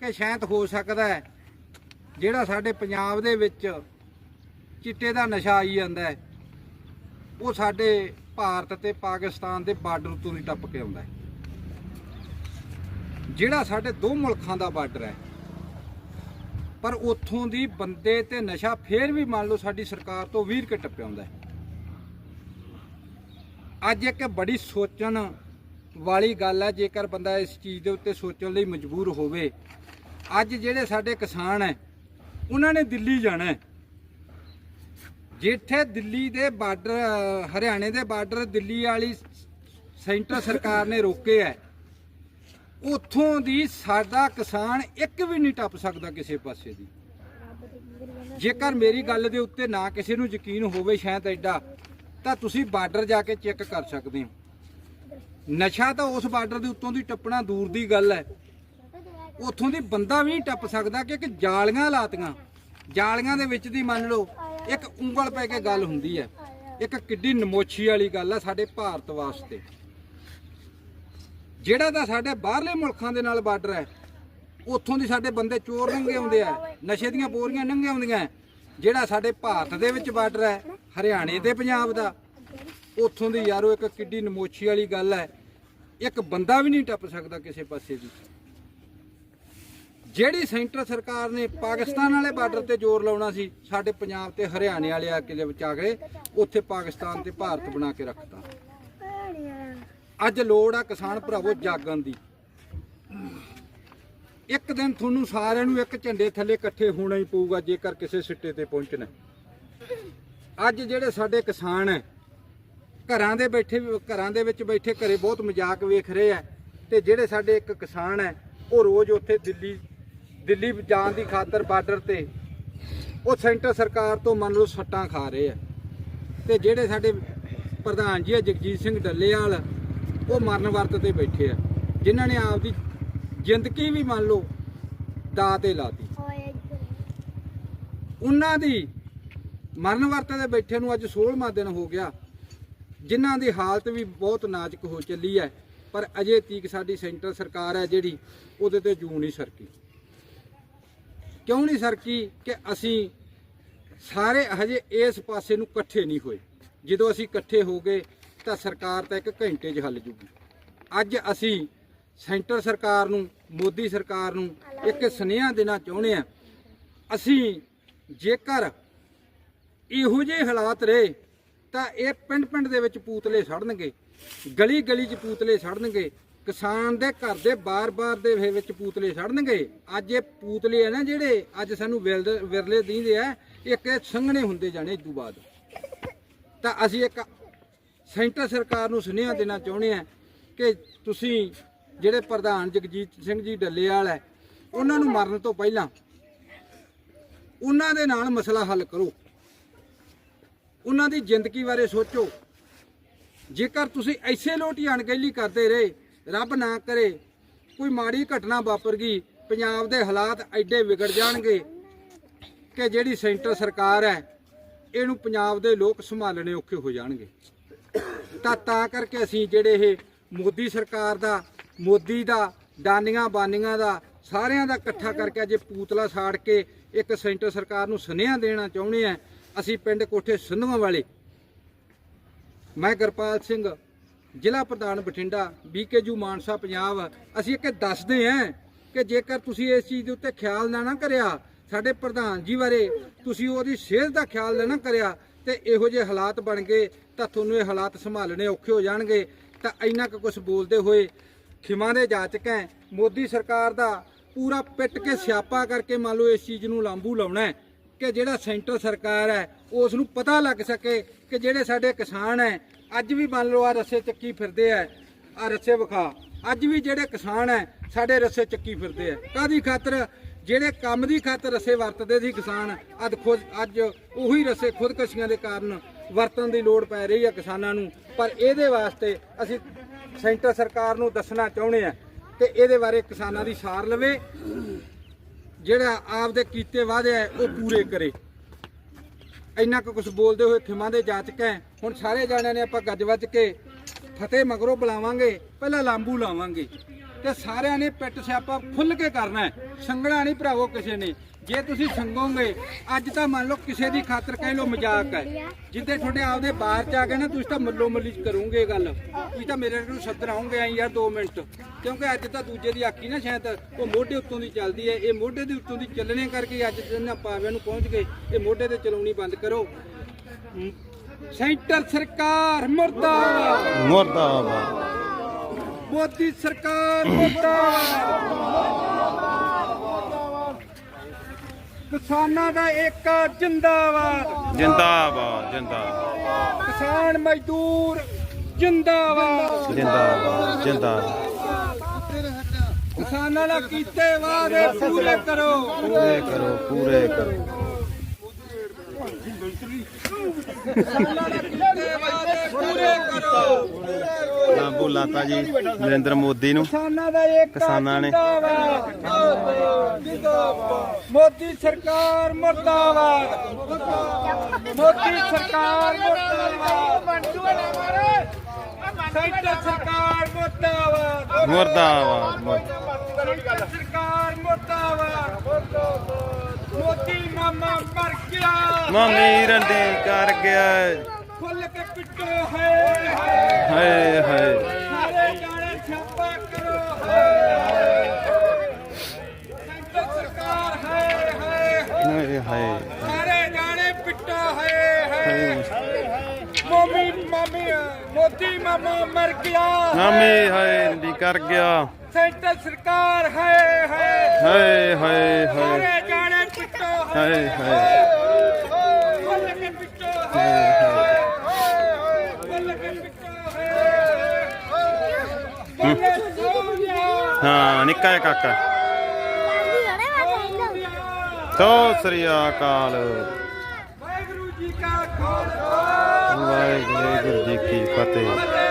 ਕਿ ਸ਼ਾਇਦ ਹੋ ਸਕਦਾ ਹੈ। ਜਿਹੜਾ ਸਾਡੇ ਪੰਜਾਬ ਦੇ ਵਿੱਚ ਚਿੱਟੇ ਦਾ ਨਸ਼ਾ ਆਈ ਜਾਂਦਾ ਉਹ ਸਾਡੇ ਭਾਰਤ ਤੇ ਪਾਕਿਸਤਾਨ ਦੇ ਬਾਰਡਰ ਤੋਂ ਦੀ ਟੱਪ ਕੇ ਆਉਂਦਾ ਜਿਹੜਾ ਸਾਡੇ ਦੋ ਮੁਲਕਾਂ ਦਾ ਬਾਰਡਰ ਹੈ, ਪਰ ਉੱਥੋਂ ਦੀ ਬੰਦੇ ਤੇ ਨਸ਼ਾ ਫੇਰ ਵੀ ਮੰਨ ਲਓ ਸਾਡੀ ਸਰਕਾਰ ਤੋਂ ਵੀਰ ਕੇ ਟੱਪਿਆ ਆਉਂਦਾ ਅੱਜ ਇੱਕ ਬੜੀ ਸੋਚਣ ਵਾਲੀ ਗੱਲ ਹੈ, ਜੇਕਰ ਬੰਦਾ ਇਸ ਚੀਜ਼ ਦੇ ਉੱਤੇ ਸੋਚਣ ਲਈ ਮਜਬੂਰ ਹੋਵੇ ਅੱਜ ਜਿਹੜੇ ਸਾਡੇ ਕਿਸਾਨ ਹੈ ਉਹਨਾਂ ਨੇ ਦਿੱਲੀ ਜਾਣਾ ਹੈ ਜਿੱਥੇ ਦਿੱਲੀ ਦੇ ਬਾਰਡਰ, ਹਰਿਆਣੇ ਦੇ ਬਾਰਡਰ ਦਿੱਲੀ ਵਾਲੀ ਸੈਂਟਰ ਸਰਕਾਰ ਨੇ ਰੋਕੇ ਹੈ ਉੱਥੋਂ ਦੀ ਸਾਡਾ ਕਿਸਾਨ ਇੱਕ ਵੀ ਨਹੀਂ ਟੱਪ ਸਕਦਾ ਕਿਸੇ ਪਾਸੇ ਦੀ। ਜੇਕਰ ਮੇਰੀ ਗੱਲ ਦੇ ਉੱਤੇ ਨਾ ਕਿਸੇ ਨੂੰ ਯਕੀਨ ਹੋਵੇ ਸ਼ਾਇਦ ਐਡਾ, ਤਾਂ ਤੁਸੀਂ ਬਾਰਡਰ ਜਾ ਕੇ ਚੈੱਕ ਕਰ ਸਕਦੇ ਹੋ। ਨਸ਼ਾ ਤਾਂ ਉਸ ਬਾਰਡਰ ਦੇ ਉੱਤੋਂ ਦੀ ਟੱਪਣਾ ਦੂਰ ਦੀ ਗੱਲ ਹੈ ਉੱਥੋਂ ਦੀ ਬੰਦਾ ਵੀ ਨਹੀਂ ਟੱਪ ਸਕਦਾ ਕਿ ਇੱਕ ਜਾਲੀਆਂ ਲਾਤੀਆਂ। ਜਾਲੀਆਂ ਦੇ ਵਿੱਚ ਦੀ ਮੰਨ ਲਓ, ਇੱਕ ਉਂਗਲ ਪੈ ਕੇ ਗੱਲ ਹੁੰਦੀ ਹੈ। ਇੱਕ ਕਿੱਡੀ ਨਮੋਛੀ ਵਾਲੀ ਗੱਲ ਹੈ ਸਾਡੇ ਭਾਰਤ ਵਾਸਤੇ। ਜਿਹੜਾ ਤਾਂ ਸਾਡੇ ਬਾਹਰਲੇ ਮੁਲਕਾਂ ਦੇ ਨਾਲ ਬਾਰਡਰ ਹੈ, ਉੱਥੋਂ ਦੀ ਸਾਡੇ ਬੰਦੇ ਚੋਰ ਨੰਗੇ ਆਉਂਦੇ ਆ, ਨਸ਼ੇ ਦੀਆਂ ਬੋਰੀਆਂ ਨੰਗੇ ਆਉਂਦੀਆਂ। ਜਿਹੜਾ ਸਾਡੇ ਭਾਰਤ ਦੇ ਵਿੱਚ ਬਾਰਡਰ ਹੈ, ਹਰਿਆਣੇ ਤੇ ਪੰਜਾਬ ਦਾ, ਉੱਥੋਂ ਦੀ ਯਾਰੋ ਇੱਕ ਕਿੱਡੀ ਨਮੋਛੀ ਵਾਲੀ ਗੱਲ ਹੈ। ਇੱਕ ਬੰਦਾ ਵੀ ਨਹੀਂ ਟੱਪ ਸਕਦਾ ਕਿਸੇ ਪਾਸੇ ਦੀ। ਜਿਹੜੀ ਸੈਂਟਰ ਸਰਕਾਰ ਨੇ ਪਾਕਿਸਤਾਨ ਵਾਲੇ ਬਾਰਡਰ ਤੇ ਜ਼ੋਰ ਲਾਉਣਾ ਸੀ, ਸਾਡੇ ਪੰਜਾਬ ਤੇ ਹਰਿਆਣੇ ਵਾਲੇ ਇਲਾਕੇ ਦੇ ਵਿੱਚ ਆ ਗਏ, ਉੱਥੇ ਪਾਕਿਸਤਾਨ ਤੇ ਭਾਰਤ ਬਣਾ ਕੇ ਰੱਖਤਾ। ਅੱਜ ਲੋੜ ਆ ਕਿਸਾਨ ਭਰਾਵੋ ਜਾਗਣ ਦੀ। ਇੱਕ ਦਿਨ ਤੁਹਾਨੂੰ ਸਾਰਿਆਂ ਨੂੰ ਇੱਕ ਝੰਡੇ ਥੱਲੇ ਇਕੱਠੇ ਹੋਣਾ ਹੀ ਪਊਗਾ, ਜੇਕਰ ਕਿਸੇ ਸਿੱਟੇ ਤੇ ਪਹੁੰਚਣਾ ਅੱਜ ਜਿਹੜੇ ਸਾਡੇ ਕਿਸਾਨ ਹੈ, ਘਰਾਂ ਦੇ ਬੈਠੇ, ਘਰਾਂ ਦੇ ਵਿੱਚ ਬੈਠੇ ਘਰੇ ਬਹੁਤ ਮਜ਼ਾਕ ਵੇਖ ਰਹੇ ਆ, ਤੇ ਜਿਹੜੇ ਸਾਡੇ ਇੱਕ ਕਿਸਾਨ ਹੈ, ਉਹ ਰੋਜ਼ ਉੱਥੇ ਦਿੱਲੀ ਦਿੱਲੀ ਜਾਣ ਦੀ ਖਾਤਰ ਬਾਰਡਰ ਤੇ ਉਹ ਸੈਂਟਰ ਸਰਕਾਰ ਤੋਂ ਮੰਨ ਲਓ ਸੱਟਾਂ ਖਾ ਰਹੇ ਆ। ਤੇ ਜਿਹੜੇ ਸਾਡੇ ਪ੍ਰਧਾਨ ਜੀ ਆ ਜਗਜੀਤ ਸਿੰਘ ਡੱਲੇਵਾਲ ਉਹ ਮਰਨ ਵਰਤ ਤੇ ਬੈਠੇ ਆ। ਜਿਨ੍ਹਾਂ ਨੇ ਆਪਦੀ ਜ਼ਿੰਦਗੀ ਵੀ ਮੰਨ ਲਓ ਦਾਅ ਤੇ ਲਾਤੀ ਉਹਨਾਂ ਦੀ ਮਰਨ ਵਰਤ ਤੇ ਬੈਠੇ ਨੂੰ ਅੱਜ 16ਵਾਂ ਦਿਨ ਹੋ ਗਿਆ। ਜਿਨ੍ਹਾਂ ਦੀ ਹਾਲਤ ਵੀ ਬਹੁਤ ਨਾਜ਼ੁਕ ਹੋ ਚੱਲੀ ਹੈ ਪਰ ਅਜੇ ਤੀਕ ਸਾਡੀ ਸੈਂਟਰ ਸਰਕਾਰ ਹੈ ਜਿਹੜੀ ਉਹਦੇ ਤੇ ਜੂ ਨਹੀਂ ਸਰਕੀ। ਕਿਉਂ ਨਹੀਂ ਸਰਕੀ ਕਿ ਅਸੀਂ ਸਾਰੇ ਹਜੇ ਇਸ ਪਾਸੇ ਨੂੰ ਇਕੱਠੇ ਨਹੀਂ ਹੋਏ। ਜਦੋਂ ਅਸੀਂ ਇਕੱਠੇ ਹੋ ਗਏ ਤਾਂ ਸਰਕਾਰ ਤਾਂ ਇੱਕ ਘੰਟੇ 'ਚ ਹੱਲ ਜੂਗੀ। ਅੱਜ ਅਸੀਂ ਸੈਂਟਰ ਸਰਕਾਰ ਨੂੰ, ਮੋਦੀ ਸਰਕਾਰ ਨੂੰ ਇੱਕ ਸੁਨੇਹਾ ਦੇਣਾ ਚਾਹੁੰਦੇ ਆ ਅਸੀਂ ਜੇਕਰ ਇਹੋ ਜਿਹੇ ਹਾਲਾਤ ਰਹੇ ਤਾਂ ਇਹ ਪਿੰਡ ਪਿੰਡ ਦੇ ਵਿੱਚ ਪੂਤਲੇ ਸੜਨਗੇ ਗਲੀ ਗਲੀ 'ਚ ਪੂਤਲੇ ਸੜਨਗੇ। ਕਿਸਾਨ ਦੇ ਘਰ ਦੇ ਬਾਰ-ਬਾਰ ਦੇ ਵਿੱਚ ਪੂਤਲੇ ਸੜਨਗੇ। ਅੱਜ ਇਹ ਪੂਤਲੇ ਆ ਨਾ ਜਿਹੜੇ, ਅੱਜ ਸਾਨੂੰ ਵਿਰਲ- ਵਿਰਲੇ ਦਿੰਦੇ ਆ, ਇੱਕ ਇਹ ਸੰਘਣੇ ਹੁੰਦੇ ਜਾਣੇ ਇਸ ਤੋਂ ਬਾਅਦ। ਤਾਂ ਅਸੀਂ ਇੱਕ ਸੈਂਟਰ ਸਰਕਾਰ ਨੂੰ ਸੁਨੇਹਾ ਦੇਣਾ ਚਾਹੁੰਦੇ ਆ ਕਿ ਤੁਸੀਂ ਜਿਹੜੇ ਪ੍ਰਧਾਨ ਜਗਜੀਤ ਸਿੰਘ ਜੀ ਡੱਲੇਵਾਲ ਹੈ, ਉਹਨਾਂ ਨੂੰ ਮਰਨ ਤੋਂ ਪਹਿਲਾਂ ਉਹਨਾਂ ਦੇ ਨਾਲ ਮਸਲਾ ਹੱਲ ਕਰੋ। ਉਹਨਾਂ ਦੀ ਜ਼ਿੰਦਗੀ ਬਾਰੇ ਸੋਚੋ। ਜੇਕਰ ਤੁਸੀਂ ਐਸੇ ਲੋਟੀ ਅਣਗਹਿਲੀ ਕਰਦੇ ਰਹੇ ਰੱਬ ਨਾ ਕਰੇ ਕੋਈ ਮਾੜੀ ਘਟਨਾ ਵਾਪਰ ਗਈ, ਪੰਜਾਬ ਦੇ ਹਾਲਾਤ ਐਡੇ ਵਿਗੜ ਜਾਣਗੇ ਕਿ ਜਿਹੜੀ ਸੈਂਟਰ ਸਰਕਾਰ ਹੈ, ਇਹਨੂੰ ਪੰਜਾਬ ਦੇ ਲੋਕ ਸੰਭਾਲਣੇ ਔਖੇ ਹੋ ਜਾਣਗੇ। ਤਾਂ ਤਾਂ ਕਰਕੇ ਅਸੀਂ ਜਿਹੜੇ ਇਹ ਮੋਦੀ ਸਰਕਾਰ ਦਾ, ਮੋਦੀ ਦਾ ਦਾਨੀਆਂ ਬਾਨੀਆਂ ਦਾ, ਸਾਰਿਆਂ ਦਾ ਇਕੱਠਾ ਕਰਕੇ ਅੱਜ ਪੂਤਲਾ ਸਾੜ ਕੇ ਇੱਕ ਸੈਂਟਰ ਸਰਕਾਰ ਨੂੰ ਸੁਨੇਹਾ ਦੇਣਾ ਚਾਹੁੰਦੇ ਆ ਅਸੀਂ ਪਿੰਡ ਕੋਠੇ ਸੰਧੂਆਂ ਵਾਲੇ। ਮੈਂ ਗਰਪਾਲ ਸਿੰਘ ਜ਼ਿਲ੍ਹਾ ਪ੍ਰਧਾਨ ਬਠਿੰਡਾ ਬੀਕੇਯੂ ਮਾਨਸਾ, ਪੰਜਾਬ। ਅਸੀਂ ਇੱਕ ਦੱਸਦੇ ਹਾਂ ਕਿ ਜੇਕਰ ਤੁਸੀਂ ਇਸ ਚੀਜ਼ ਦੇ ਉੱਤੇ ਖਿਆਲ ਨਾ ਨਾ ਕਰਿਆ, ਸਾਡੇ ਪ੍ਰਧਾਨ ਜੀ ਬਾਰੇ, ਤੁਸੀਂ ਉਹਦੀ ਸਿਹਤ ਦਾ ਖਿਆਲ ਨਾ ਨਾ ਕਰਿਆ, ਤੇ ਇਹੋ ਜਿਹੇ ਹਾਲਾਤ ਬਣ ਗਏ, ਤਾਂ ਤੁਹਾਨੂੰ ਇਹ ਹਾਲਾਤ ਸੰਭਾਲਣੇ ਔਖੇ ਹੋ ਜਾਣਗੇ। ਤਾਂ ਇੰਨਾ ਕੁ ਕੁਝ ਬੋਲਦੇ ਹੋਏ ਖਿਮਾ ਦੇ ਜਾਚਕ ਹੈ, ਮੋਦੀ ਸਰਕਾਰ ਦਾ ਪੂਰਾ ਪਿੱਟ ਕੇ ਸਿਆਪਾ ਕਰਕੇ ਮੰਨ ਲਓ ਇਸ ਚੀਜ਼ ਨੂੰ ਲਾਂਬੂ ਲਾਉਣਾ ਕਿ ਜਿਹੜਾ ਸੈਂਟਰ ਸਰਕਾਰ ਹੈ, ਉਸ ਨੂੰ ਪਤਾ ਲੱਗ ਸਕੇ ਕਿ ਜਿਹੜੇ ਸਾਡੇ ਕਿਸਾਨ ਹੈ ਅੱਜ ਵੀ ਮੰਨ ਲਓ ਆ ਰੱਸੇ ਚੱਕੀ ਫਿਰਦੇ ਆ ਆ ਰੱਸੇ ਵਿਖਾ। ਅੱਜ ਵੀ ਜਿਹੜੇ ਕਿਸਾਨ ਹੈ ਸਾਡੇ ਰੱਸੇ ਚੱਕੀ ਫਿਰਦੇ ਆ। ਕਾਦੀ ਖਾਤਰ? ਜਿਹੜੇ ਕੰਮ ਦੀ ਖਾਤਰ ਰੱਸੇ ਵਰਤਦੇ ਸੀ ਕਿਸਾਨ, ਅੱਜ ਖੁਦ ਅੱਜ ਉਹੀ ਰੱਸੇ ਖੁਦਕਸ਼ੀਆਂ ਦੇ ਕਾਰਨ ਵਰਤਣ ਦੀ ਲੋੜ ਪੈ ਰਹੀ ਆ ਕਿਸਾਨਾਂ ਨੂੰ। ਪਰ ਇਹਦੇ ਵਾਸਤੇ ਅਸੀਂ ਸੈਂਟਰ ਸਰਕਾਰ ਨੂੰ ਦੱਸਣਾ ਚਾਹੁੰਦੇ ਆ ਕਿ ਇਹਦੇ ਬਾਰੇ ਕਿਸਾਨਾਂ ਦੀ ਸਾਰ ਲਵੇ। ਜਿਹੜਾ ਆਪਦੇ ਕੀਤੇ ਵਾਅਦੇ ਹੈ ਉਹ ਪੂਰੇ ਕਰੇ। ਇੰਨਾ ਕੁ ਕੁਝ ਬੋਲਦੇ ਹੋਏ ਥਿਮਾਂ ਦੇ ਜਾਚਕ ਹੈ। ਹੁਣ ਸਾਰੇ ਜਾਣਿਆਂ ਨੇ ਆਪਾਂ ਗੱਜ ਵੱਜ ਕੇ ਫਤਿਹ ਮਗਰੋਂ ਬੁਲਾਵਾਂਗੇ, ਪਹਿਲਾਂ ਲਾਂਬੂ ਲਾਵਾਂਗੇ। ਤੇ ਸਾਰਿਆਂ ਨੇ ਪਿੱਟ ਸਿਆਪਾ ਖੁੱਲ ਕੇ ਕਰਨਾ ਹੈ। ਸੰਗਣਾ ਨਹੀਂ ਭਰਾਵੋ ਕਿਸੇ ਨੇ। ਜੇ ਤੁਸੀਂ ਸੰਗੋਗੇ ਅੱਜ ਤਾਂ ਮੰਨ ਲਓ ਕਿਸੇ ਦੀ ਖਾਤਰ ਕਹਿ ਲਓ ਮਜ਼ਾਕ ਹੈ। ਜਿੱਦੇ ਤੁਹਾਡੇ ਆਪਦੇ ਬਾਹਰ ਚ ਆ ਗਏ ਨਾ ਤੁਸੀਂ ਤਾਂ ਮੱਲੋ ਮੱਲੀ ਕਰੋਗੇ ਗੱਲ। ਤੁਸੀਂ ਤਾਂ ਮੇਰੇ ਨੂੰ ਸੱਦਣ ਆਉਂਗੇ ਆਂ ਯਾਰ 2 ਮਿੰਟ। ਕਿਉਂਕਿ ਅੱਜ ਤਾਂ ਦੂਜੇ ਦੀ ਆਖੀ ਨਾ ਸ਼ਾਇਦ ਉਹ ਮੋਢੇ ਉੱਤੋਂ ਦੀ ਚੱਲਦੀ ਹੈ। ਇਹ ਮੋਢੇ ਦੇ ਉੱਤੋਂ ਦੀ ਚੱਲਣੇ ਕਰਕੇ ਅੱਜ ਇਹਨਾਂ ਪਾਵਿਆਂ ਨੂੰ ਪਹੁੰਚ ਗਏ। ਇਹ ਮੋਢੇ ਤੇ ਚਲਾਉਣੀ ਬੰਦ ਕਰੋ। ਸੈਂਟਰ ਸਰਕਾਰ ਮੁਰਦਾਬਾਦ। ਮੁਰਦਾਬਾਦ। ਮੋਦੀ ਸਰਕਾਰ ਮੁਰਦਾਬਾਦ। ਕਿਸਾਨਾਂ ਦਾ ਏਕਾ ਜਿੰਦਾਬਾਦ। ਜਿੰਦਾਬਾਦ ਜਿੰਦਾਬਾਦ। ਕਿਸਾਨ ਮਜ਼ਦੂਰ ਜਿੰਦਾਬਾਦ। ਜਿੰਦਾਬਾਦ ਜਿੰਦਾਬਾਦ। ਕਿਸਾਨਾਂ ਦਾ ਕੀਤੇ ਵਾਅਦੇ ਪੂਰੇ ਕਰੋ। ਪੂਰੇ ਕਰੋ ਪੂਰੇ ਕਰੋ। ਕਿਸਾਨਾਂ ਦੇ ਕੀਤੇ ਵਾਅਦੇ ਪੂਰੇ ਕਰੋ ਨਾ ਬੋਲਾਤਾ ਜੀ ਨਰਿੰਦਰ ਮੋਦੀ ਨੂੰ। ਕਿਸਾਨਾਂ ਦਾ ਏਕਾ ਕਿਸਾਨਾਂ ਨੇ। ਮੋਦੀ ਸਰਕਾਰ ਮੁਰਦਾਬਾਦ। ਮੋਦੀ ਸਰਕਾਰ ਮੁਰਦਾਬਾਦ। ਸੈਂਟਰ ਸਰਕਾਰ ਮੁਰਦਾਬਾਦ। ਮੁਰਦਾਬਾਦ ਸਰਕਾਰ ਮੁਰਦਾਬਾਦ। ਮੋਦੀ ਮਾਮਾ ਮਰ ਗਿਆ। ਮਾਮੀ ਰੰਡੀ ਕਰ ਗਿਆ। ਖੁੱਲ ਕੇ ਪਿੱਟੋ ਹੈ ਹਾਏ ਹਾਏ ਸਾਰੇ ਜਾਣੇ ਛਾਪਾ ਕਰੋ ਹੈ ਸੈਂਟਰ ਸਰਕਾਰ ਹੈ ਹੈ ਹਾਏ ਹਾਏ ਸਾਰੇ ਜਾਣੇ ਪਿੱਟੋ ਹੈ ਹੈ ਹਾਏ। ਮੋਮੀ ਮਾਮੀ ਮੋਦੀ ਮਾਮਾ ਮਰ ਗਿਆ। ਮਾਮੀ ਹਾਏ ਰੰਡੀ ਕਰ ਗਿਆ। ਸੈਂਟਰ ਸਰਕਾਰ ਹੈ ਹੈ ਹਾਏ ਹਾਏ ਹਾਏ। ਸਾਰੇ ਜਾਣੇ ਪਿੱਟੋ ਹਾਏ ਹਾਏ ਕੇ ਪਿੱਟੋ ਕੇ ਪਿੱਟੋ ਬੋਲੇ ਹਾਂ। ਨਿੱਕਾ ਜਿਹਾ ਕਾਕਾ। ਸੋ ਸ੍ਰੀ ਅਕਾਲ। ਵਾਹਿਗੁਰੂ ਜੀ ਕਾ ਖਾਲਸਾ। ਵਾਹਿਗੁਰੂ ਜੀ ਕੀ ਫਤਿਹ। ਫਤਿਹ